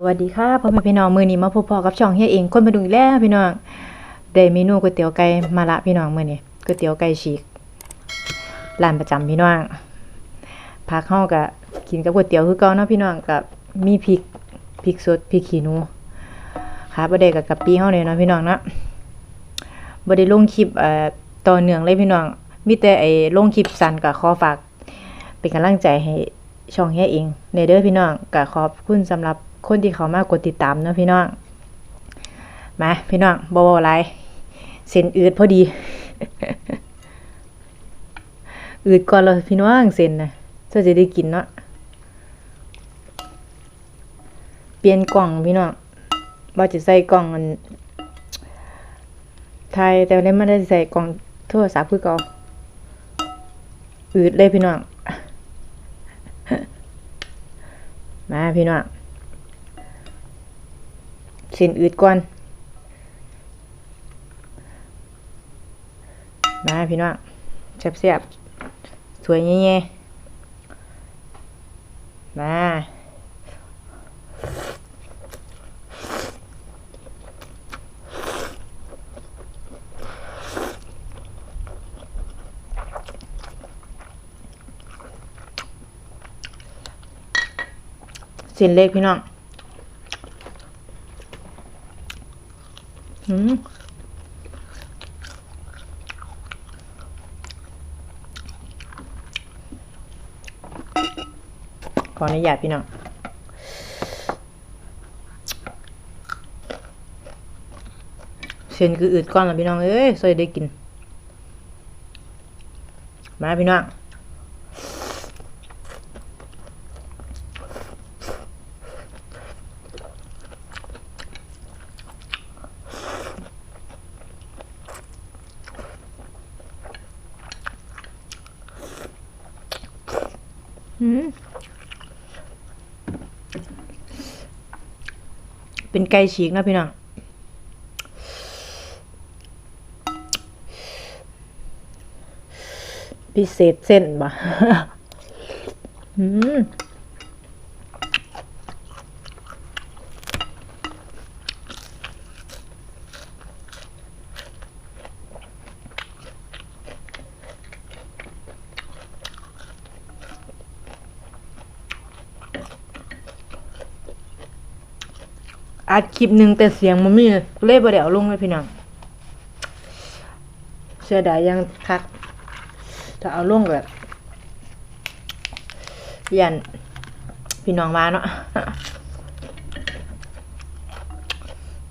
สวัสดีค่ะพ่อแม่พี่น้องมือนี้มาพบพอกับช่องเฮียเองคนมาดูอีกแล้วพี่น้องได้เมนูก๋วยเตี๋ยวไก่มาละพี่น้องมือนี้ก๋วยเตี๋ยวไก่ฉีกร้านประจำพี่น้องพักเฮาก็กินกับก๋วยเตี๋ยวคือเก่าเนาะพี่น้องกับมีพริกพริกสดพริกขี้หนูค่ะบ่ได้กับกะปิเฮาเนี่ยเนาะพี่น้องเนาะบ่ได้ลงคลิปเอ่อต่อเนื่องเลยพี่น้องมีแต่ไอ้ลงคลิปสั้นก็ขอฝาก เป็นกำลังใจให้ช่องเฮียเองในเด้อพี่น้องก็ขอบคุณสำหรับ คนที่เขามากดติดตามเนาะพี่น้อง มาพี่น้องบ่บ่อะไรเส้นอืดพอดี อืดก่อนเลยพี่น้องเส้นนะเพื่อจะได้กินเนาะ เปลี่ยนกล่องพี่น้องบ่จะใส่กล่องอันไทยแต่วันนี้ไม่ได้ใส่กล่องโทรศัพท์คือเก่าอืดเลยพี่น้อง มาพี่น้อง เส้นอืดก่อนมาพี่น้องแซ่บๆสวยแย่ๆมาเส้นเล็กพี่น้อง อืม ขออนุญาตพี่น้องเส้นคืออืดก้อนแล้วพี่น้อง เอ้ยสวยได้กิน มาพี่น้อง อืม เป็นไก่ฉีกนะพี่น้องพิเศษเส้นบ่อืม อัดคลิปหนึ่งแต่เสียงมันมีเลยเล่บ่ได้เอาลงเลยพี่น้องเสียดายยังคักถ้าเอาลงแบบยันพี่น้องมาเนาะ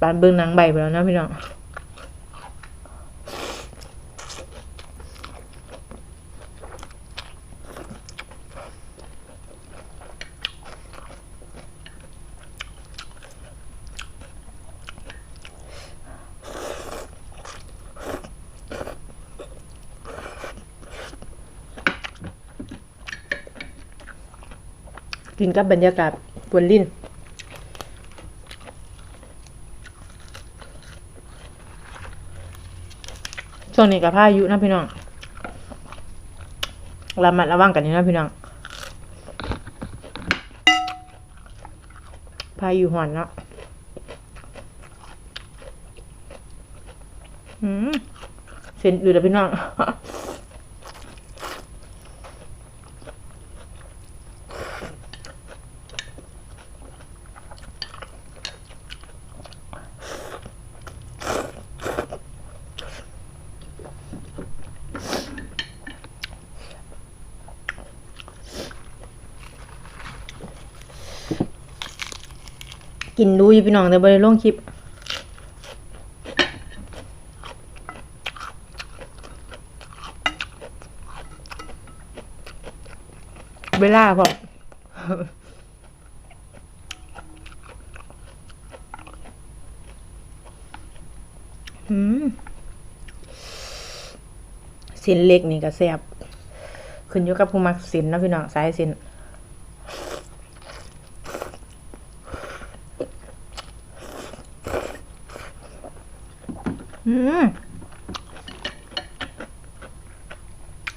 ปานเบิ่งหนังใบไปแล้วนะพี่น้อง กินกับบรรยากาศปวนลิ้นช่วงนี้กับพายุนะพี่น้องระมัดระวังกันนี่นะพี่น้องพายุหอนแล้วอืมเส้นอืดแล้วพี่น้อง กินดูอยู่พี่น้องแต่บ่ได้ลงคลิปเวลาพอเส้นเล็กนี่ก็แซ่บขึ้นอยู่กับผู้มักเส้นนะพี่น้องสายเส้น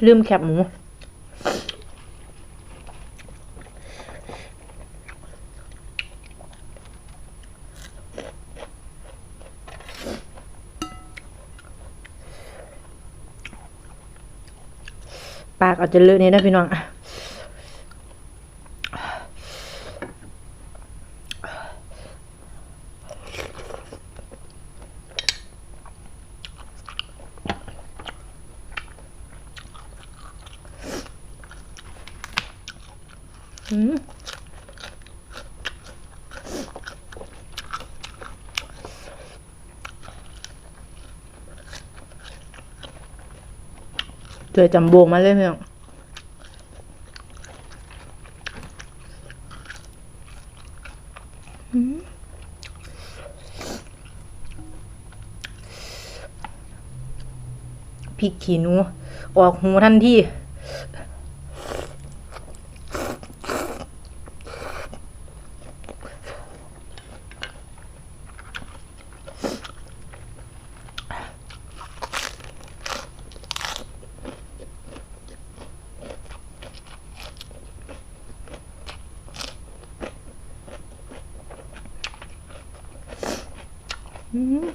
ลืมแคบหมู ปากอาจจะเลอะนี่นะพี่น้องอะ เจอจำโบงมาเลยเพี่องพริกขี้หนูออกหูทันที อืม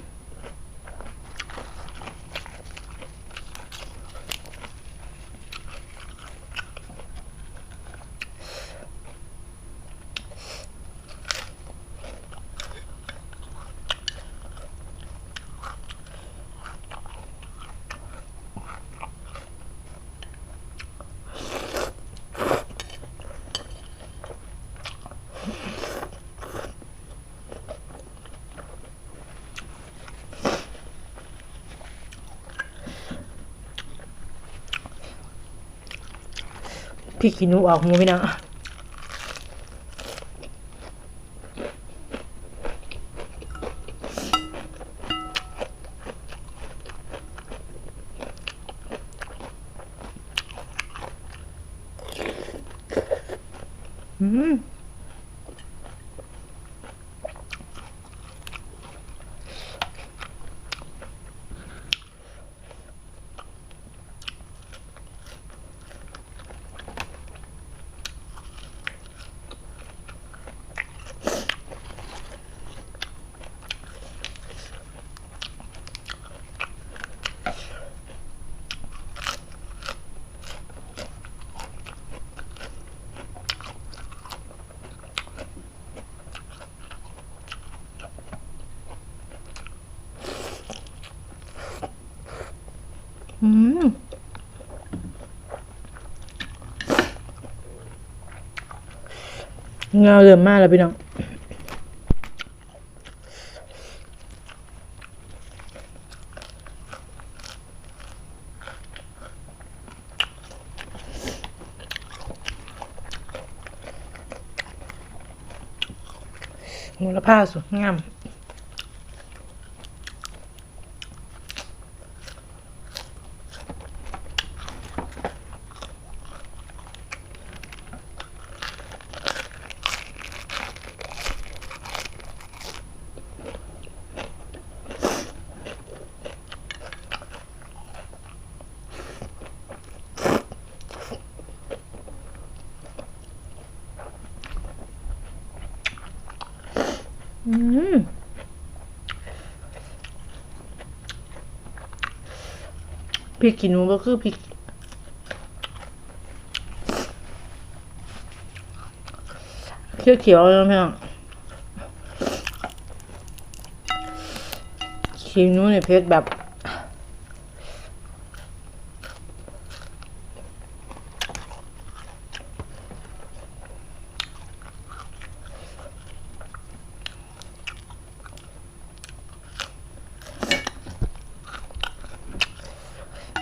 พี่กขี้หนูออกหูพี่น้องอืม อืมเงาเริ่มมากแล้วพี่น้องมูลค่าสวยงาม อืมพริกขี้หนูก็คือพริกเขียวๆเลยนะพี่น้องขี้หนูเนี่ยเผ็ดแบบ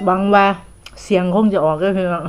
หวังว่าเสียงคงจะออกก็เพี่อ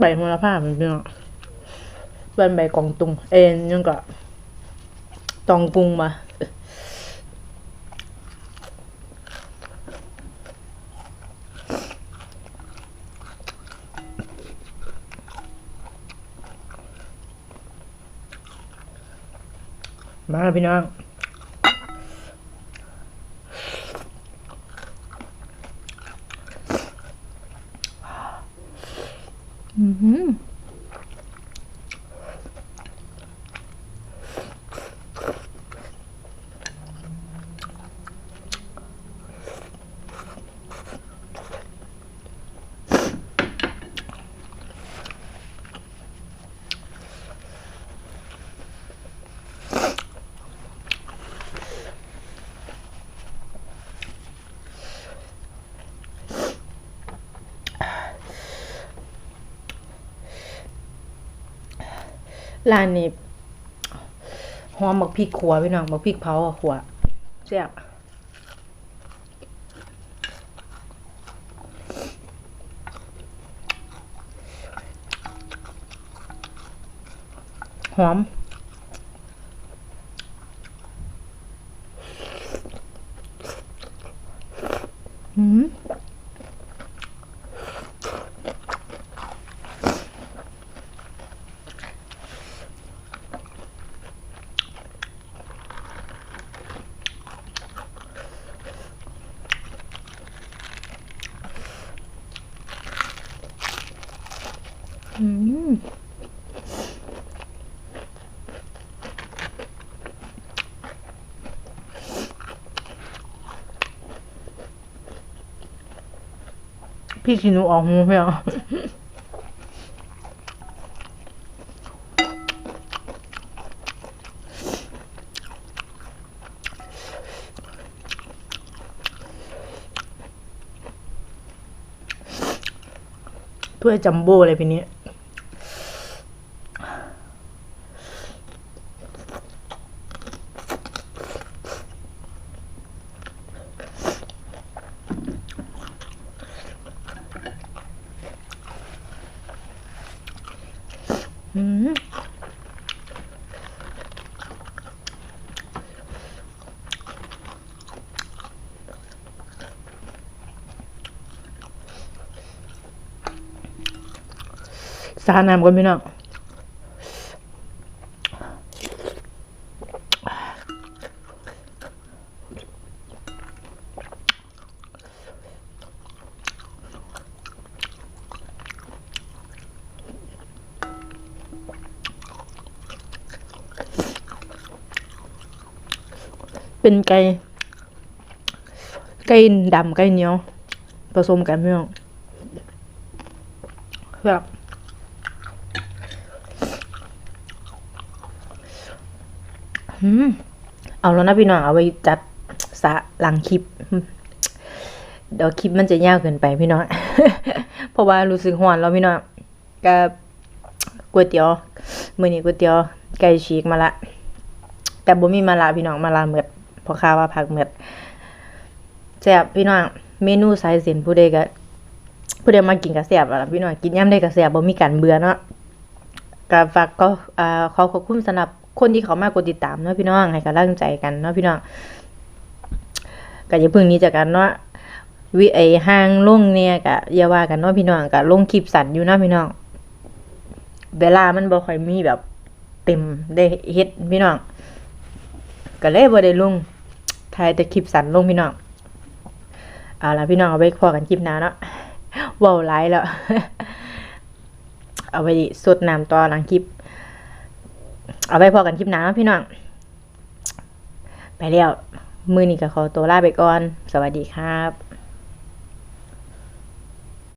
ใบมหระพาเป็นเนาะเป็นใบกองตุง เอ็นยังก็ตองกุงมามาพี่น้อง อื ร้านนี้หอมบักพริกขัวพี่น้องบักพริกเผาขัวแซ่บหอมอืม อืม พี่กินหนูออกหูไหมอะถ้วยจัมโบ้เลยพี่นี้ อืม สาน้ำก่อนพี่น้องเป็นไก่ไก่ดำไก่เหนียวผสมกันพี่น้องแบบอืม เอาแล้วนะพี่น้องเอาไว้จัดสะหลังคลิป เดี๋ยวคลิปมันจะยาวเกินไปพี่น้อง เพราะว่ารู้สึกหอนแล้วพี่น้องกับก๋วยเตี๋ยวมื้อนี้ก๋วยเตี๋ยวไก่ฉีกมาละ แต่บ่มีมาลาพี่น้องมาลาเมือดเพราะข้าว่าผักเมือดแซ่บพี่น้องเมนูสายเส้นผู้ใดก็ผู้ใดมากินก็แซ่บอะพี่น้องกินยามใดก็แซ่บบ่มีการเบื่อเนาะก็ฝากก็อ่าขอขอบคุณสำหรับ คนที่เขามากดติดตามเนาะพี่น้องให้กำลังใจกันเนาะพี่น้องก็อย่าเพิ่งนี้จากกันเนาะวิไอห่างลงเนี่ยก็อย่าว่ากันเนาะพี่น้องก็ลงคลิปสั้นอยู่เนาะพี่น้อง เวลามันบ่ค่อยมีแบบเต็มได้เฮ็ดพี่น้องก็เลยบ่ได้ลงถ่ายแต่คลิปสั้นลงพี่น้องเอาละพี่น้องเอาไว้พอกันคลิปหน้าเนาะเว้าหลายแล้ว เอาไปสดน้ำต่อหลังคลิป เอาไปพอกันคลิปหน้าพี่น้อง ไปแล้ว มือนี้ก็ขอตัวลาไปก่อน สวัสดีครับ